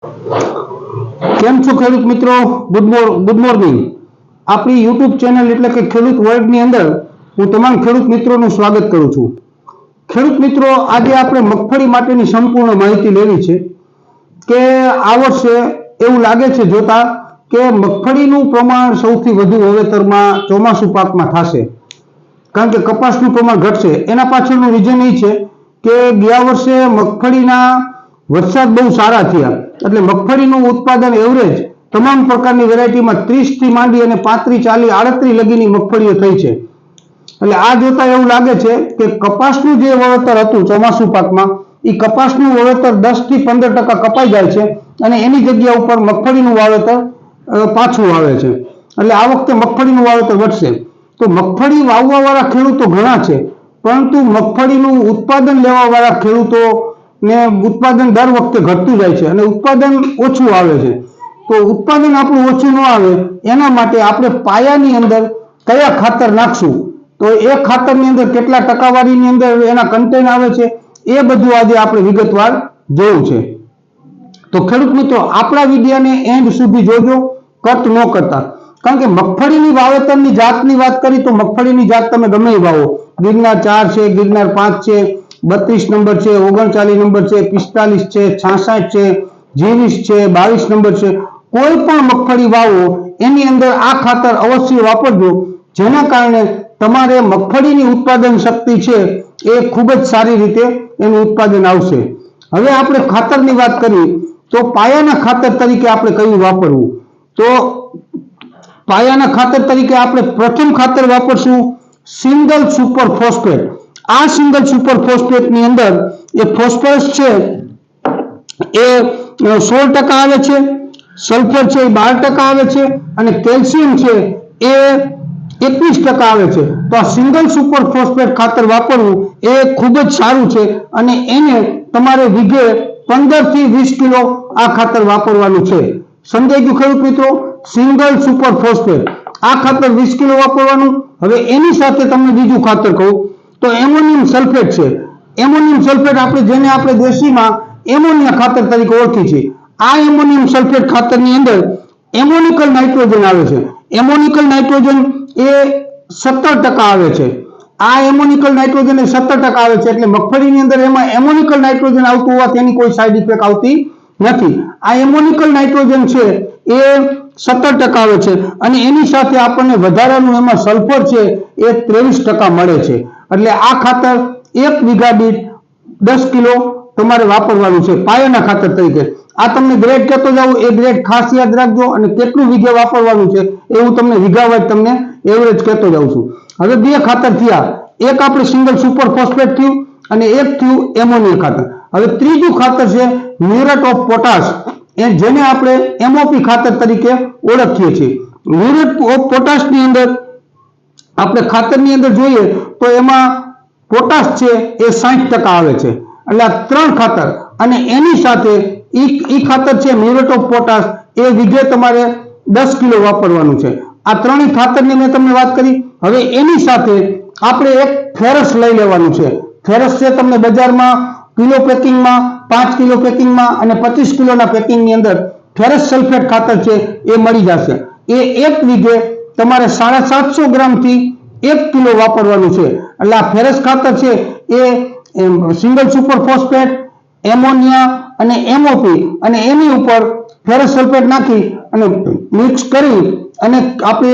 કેમ છો ખેડૂત મિત્રો? ગુડ ગુડ મોર્નિંગ આપણી યુટ્યુબ ચેનલ એટલે કે ખેડૂત વર્લ્ડની અંદર હું તમામ ખેડૂત મિત્રોનું સ્વાગત કરું છું. ખેડૂત મિત્રો, આજે આપણે મગફળી માટેની સંપૂર્ણ માહિતી લેવી છે કે આ વર્ષે એવું લાગે છે જોતા કે મગફળીનું પ્રમાણ સૌથી વધુ વાવેતરમાં ચોમાસુ પાકમાં થશે. કારણ કે કપાસનું પ્રમાણ ઘટશે. એના પાછળનું રીઝન એ છે કે ગયા વર્ષે મગફળીના વરસાદ બહુ સારા થયા એટલે મગફળીનું ઉત્પાદન એવરેજ તમામ પ્રકારની વેરાયટીમાં ત્રીસથી માંડી અને પાંત્રીસ, ચાલીસ, આડત્રીસ લગીની મગફળીઓ થઈ છે. એટલે આ જોતા એવું લાગે છે કે કપાસનું જે વળતર હતું ચોમાસુ પાકમાં એ કપાસનું વાવેતર દસથી પંદર ટકા કપાઈ જાય છે અને એની જગ્યા ઉપર મગફળીનું વાવેતર પાછું આવે છે. એટલે આ વખતે મગફળીનું વાવેતર વધશે. તો મગફળી વાવવા વાળા ખેડૂતો ઘણા છે, પરંતુ મગફળીનું ઉત્પાદન લેવા વાળા ખેડૂતો ને ઉત્પાદન દર વખતે ઘટતું જાય છે અને ઉત્પાદન ઓછું આવે છે. તો ઉત્પાદન આપણું ઓછું ન આવે, એના માટે આપણે પાયાની અંદર કયા ખાતર નાખશું? તો એ ખાતરની અંદર કેટલા ટકાવારીની અંદર એના કન્ટેન આવે છે? એ બધું આજે આપણે વિગતવાર જોયું છે. તો ખેડૂત મિત્રો, આપણા વિડીયાને એન્ડ સુધી જોજો, કટ ન કરતા. કારણ કે મગફળીની વાવેતરની જાતની વાત કરી તો મગફળીની જાત તમે ગમે વાવો. ગિરનાર ચાર છે, ગિરનાર પાંચ છે બત્રીસ નંબર છે, ઓગણચાલીસ નંબર છે, પિસ્તાલીસ છે, છાસઠ છે, જીવીસ છે, બાવીસ નંબર છે. કોઈ પણ મગફળી વાવો, એની અંદર આ ખાતર અવશ્ય વાપરજો. જેના કારણે તમારે મગફળીની ઉત્પાદન શક્તિ છે એ ખૂબ જ સારી રીતે એનું ઉત્પાદન આવશે. હવે આપણે ખાતરની વાત કરી, તો પાયાના ખાતર તરીકે આપણે કયું વાપરવું? તો પાયાના ખાતર તરીકે આપણે પ્રથમ ખાતર વાપરશું સિંગલ સુપર ફોસ્ફેટ. આ સિંગલ સુપર ફોસ્ફેટની અંદર એ ફોસ્ફરસ છે, એ સોળ ટકા આવે છે, સલ્ફર છે એ બાર ટકા આવે છે અને કેલ્શિયમ છે એ એકવીસ ટકા આવે છે. તો આ સિંગલ સુપર ફોસ્ફેટ ખાતર વાપરવું એ ખૂબ જ સારું છે અને એને તમારે વીઘે પંદરથી વીસ કિલો આ ખાતર વાપરવાનું છે. સમજાઈ ગયું ખેડૂત મિત્રો? સિંગલ સુપર ફોસ્ફેટ આ ખાતર વીસ કિલો વાપરવાનું. હવે એની સાથે તમને બીજું ખાતર કહું. તો એમોનિયમ સલ્ફેટ છે. એમોનિયમ સલ્ફેટ આપણે જેને આપણે દેશીમાં એમોનિયા ખાતર તરીકે ઓળખી છે. આ એમોનિયમ સલ્ફેટ ખાતરની અંદર એમોનિકલ નાઇટ્રોજન આવે છે. એમોનિકલ નાઇટ્રોજન એ સત્તર ટકા આવે છે. આ એમોનિકલ નાઇટ્રોજન એ સત્તર ટકા આવે છે એટલે મગફળીની અંદર એમાં એમોનિકલ નાઇટ્રોજન આવતું હોવાથી એની કોઈ સાઈડ ઇફેક્ટ આવતી નથી. આ એમોનિકલ નાઇટ્રોજન છે એ સત્તર ટકા આવે છે અને એની સાથે આપણને વધારાનું એમાં સલ્ફર છે એ ત્રેવીસ ટકા મળે છે. એટલે આ ખાતર એક વીઘા દીઠ દસ કિલો તમારે વાપરવાનું છે પાયાના ખાતર તરીકે. આ તમને ગ્રેડ કહેતો જાઉં એ ગ્રેડ ખાસ યાદ રાખજો અને કેટલું વીઘે વાપરવાનું છે એ હું તમને વીઘા વાઇઝ તમને એવરેજ કહેતો જાઉં છું. હવે બે ખાતર થયા. એક આપણે સિંગલ સુપર ફોસ્ફેટ થયું અને એક થયું એમોનિયા ખાતર. હવે ત્રીજું ખાતર છે મ્યુરેટ ઓફ પોટાશ એ જેને આપણે એમઓપી ખાતર તરીકે ઓળખીએ છીએ. મ્યુરેટ ઓફ પોટાશની અંદર આપણે ખાતરની અંદર જોઈએ તો એમાં પોટાશ છે એ સાઠ ટકા આવે છે. એટલે આ ત્રણ ખાતર અને એની સાથે ઈ ખાતર છે મ્યુરેટ ઓફ પોટાશ એ વીઘે તમારે દસ કિલો વાપરવાનું છે. આ ત્રણેય ખાતરની મેં તમને વાત કરી. હવે એની સાથે આપણે એક ફેરસ લઈ લેવાનું છે. ફેરસ છે તમને બજારમાં કિલો પેકિંગમાં, પાંચ કિલો પેકિંગમાં અને પચીસ કિલોના પેકિંગની અંદર ફેરસ સલ્ફેટ ખાતર છે એ મળી જશે. એ એક વીઘે તમારે સાડા સાતસો ગ્રામથી એક કિલો વાપરવાનું છે. એટલે આ ફેરસ ખાતર છે, એ સિંગલ સુપર ફોસ્ફેટ, એમોનિયા અને એમઓપી અને એની ઉપર ફેરસ સલ્ફેટ નાખી અને મિક્સ કરી અને આપણે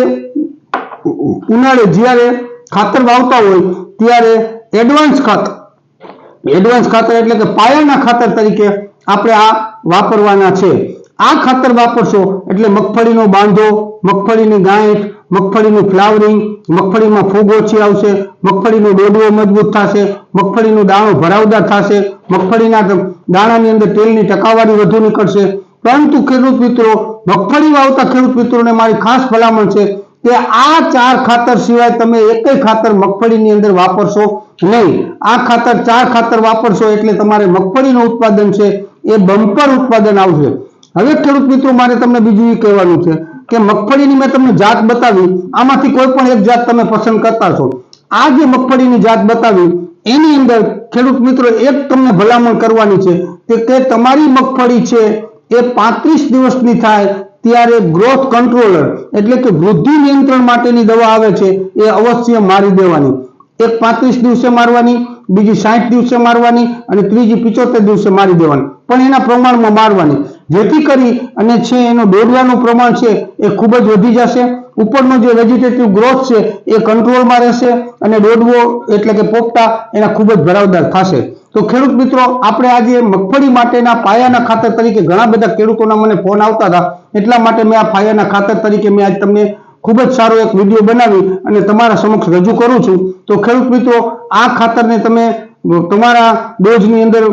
ઉનાળે જ્યારે ખાતર વાવતા હોય ત્યારે એડવાન્સ ખાતર એડવાન્સ ખાતર એટલે કે પાયાના ખાતર તરીકે આપણે આ વાપરવાના છે. આ ખાતર વાપરશો એટલે મગફળીનો બાંધો મગફળીની ગાંઠ, મગફળીનું ફ્લાવરિંગ, મગફળીમાં ફૂગ ઓછી આવશે મગફળીનું ડોડવો મજબૂત થશે, મગફળીનું દાણો ભરાવદાર થશે, મગફળીના દાણાની અંદર તેલની ટકાવારી વધુ નીકળશે. પરંતુ ખેડૂત મિત્રો, મગફળી વાવતા ખેડૂત મિત્રોને મારી ખાસ ભલામણ છે કે આ ચાર ખાતર સિવાય તમે એકય ખાતર મગફળીની અંદર વાપરશો નહીં. આ ખાતર ચાર ખાતર વાપરશો એટલે તમારે મગફળીનું ઉત્પાદન છે, એ બમ્પર ઉત્પાદન આવશે. હવે ખેડૂત મિત્રો, મારે તમને બીજું એ કહેવાનું છે. કે મગફળીની મેં તમને જાત બતાવી, આમાંથી કોઈ પણ એક જાત તમે પસંદ કરતા છો. આ જે મગફળીની જાત બતાવી, એની અંદર ખેડૂત મિત્રો, એક તમને ભલામણ કરવાની છે કે કે તમારી મગફળી છે એ પાંત્રીસ દિવસની થાય ત્યારે ગ્રોથ કંટ્રોલર એટલે કે વૃદ્ધિ નિયંત્રણ માટેની દવા આવે છે, એ અવશ્ય મારી દેવાની. એક પાંત્રીસ દિવસે મારવાની, બીજી સાઠ દિવસે મારવાની અને ત્રીજી પિચોતેર દિવસે મારી દેવાની. પણ એના પ્રમાણમાં મારવાની. જેથી કરી અને છે એનો દોડવાનું પ્રમાણ છે એ ખૂબ જ વધી જશે. ઉપરનો જે વેજીટેટિવ ગ્રોથ છે એ કંટ્રોલમાં રહેશે અને દોડવો એટલે કે પોપટા એના ખૂબ જ ભરાવદાર થશે. તો ખેડૂત મિત્રો, આપણે આજે મગફળી માટેના પાયાના ખાતર તરીકે ઘણા બધા ખેડૂતોના મને ફોન આવતા હતા. એટલા માટે મેં આ પાયાના ખાતર તરીકે મેં આજ તમને ખૂબ જ સારો એક વીડિયો બનાવી અને તમારા સમક્ષ રજૂ કરું છું. તો ખેડૂત મિત્રો, આ ખાતરને તમે તમારા ડોઝની અંદર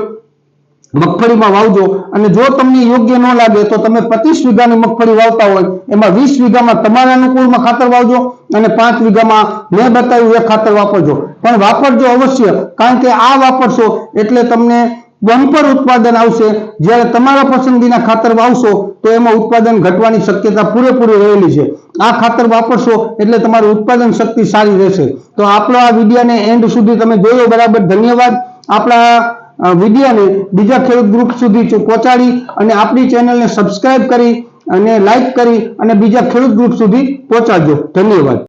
મગફળીમાં વાવજો. અને જો તમને યોગ્ય ન લાગે તો તમે પચીસ વીઘાની મગફળી વાવતા હોય, એમાં વીસ વીઘામાં તમારા અનુકૂળમાં ખાતર વાવજો અને પાંચ વીઘામાં મેં બતાવ્યું એ ખાતર વાપરજો. પણ વાપરજો અવશ્ય, કારણ કે આ વાપરશો એટલે તમને બમ્પર ઉત્પાદન આવશે. જ્યારે તમારા પસંદગીના ખાતર વાવશો તો એમાં ઉત્પાદન ઘટવાની શક્યતા પૂરેપૂરી રહેલી છે. આ ખાતર વાપરશો એટલે તમારી ઉત્પાદન શક્તિ સારી રહેશે. તો આપણો આ વિડીયોને એન્ડ સુધી તમે જોયો, બરાબર? ધન્યવાદ. આપણા વિડીયોને બીજા ખેડૂત ગ્રુપ સુધી પહોંચાડી અને આપણી ચેનલને સબસ્ક્રાઈબ કરી અને લાઈક કરી અને બીજા ખેડૂત ગ્રુપ સુધી પહોંચાડજો. ધન્યવાદ.